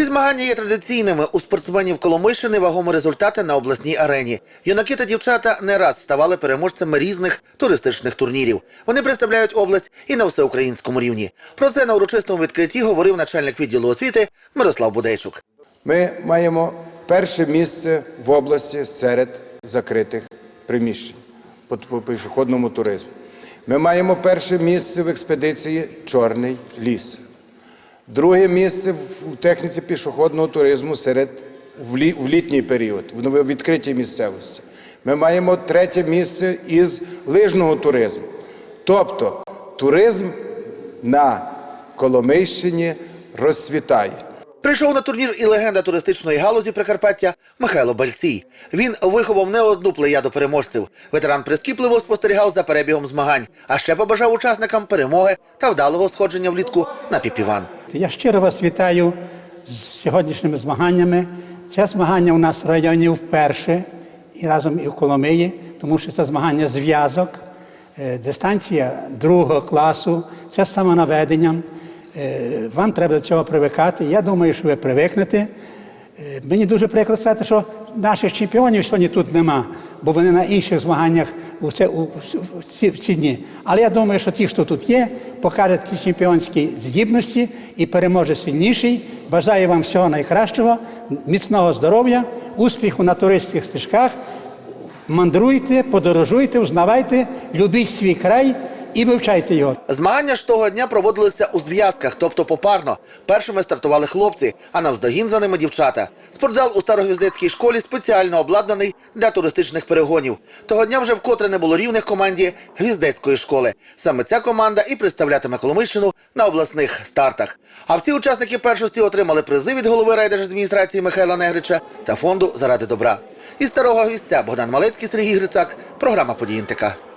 Ці змагання є традиційними. У спортсменів Коломийщини вагомі результати на обласній арені. Юнаки та дівчата не раз ставали переможцями різних туристичних турнірів. Вони представляють область і на всеукраїнському рівні. Про це на урочистому відкритті говорив начальник відділу освіти Мирослав Будейчук. Ми маємо перше місце в області серед закритих приміщень по пішохідному туризму. Ми маємо перше місце в експедиції Чорний ліс. Друге місце в техніці пішохідного туризму серед в, лі, в літній період, в відкритій місцевості. Ми маємо третє місце із лижного туризму. Тобто туризм на Коломийщині розцвітає. Прийшов на турнір і легенда туристичної галузі Прикарпаття Михайло Бальцій. Він виховав не одну плеяду переможців. Ветеран прискіпливо спостерігав за перебігом змагань, а ще побажав учасникам перемоги та вдалого сходження влітку на піпіван. Я щиро вас вітаю з сьогоднішніми змаганнями. Це змагання у нас в районі вперше і разом і в Коломиї, тому що це змагання зв'язок, е, дистанція другого класу, це з самонаведенням. Е, Вам треба до цього привикати. Я думаю, що ви привикнете. Е, Мені дуже прикро сказати, що наших чемпіонів сьогодні тут нема, бо вони на інших змаганнях у, це, у, в ці, ці дні. Але я думаю, що ті, хто тут є, покажуть ті чемпіонські здібності і переможе сильніший. Бажаю вам всього найкращого, міцного здоров'я, успіху на туристських стежках. Мандруйте, подорожуйте, узнавайте, любіть свій край і вивчайте його. Змагання ж того дня проводилися у зв'язках, тобто попарно. Першими стартували хлопці, а навздогін за ними дівчата. Спортзал у Старогвіздецькій школі спеціально обладнаний для туристичних перегонів. Того дня вже вкотре не було рівних команді Гвіздецької школи. Саме ця команда і представлятиме Коломийщину на обласних стартах. А всі учасники першості отримали призи від голови райдержадміністрації Михайла Негрича та фонду заради добра. Із старого гвіздця Богдан Малецький, Сергій Грицак. Програма «Події НТК».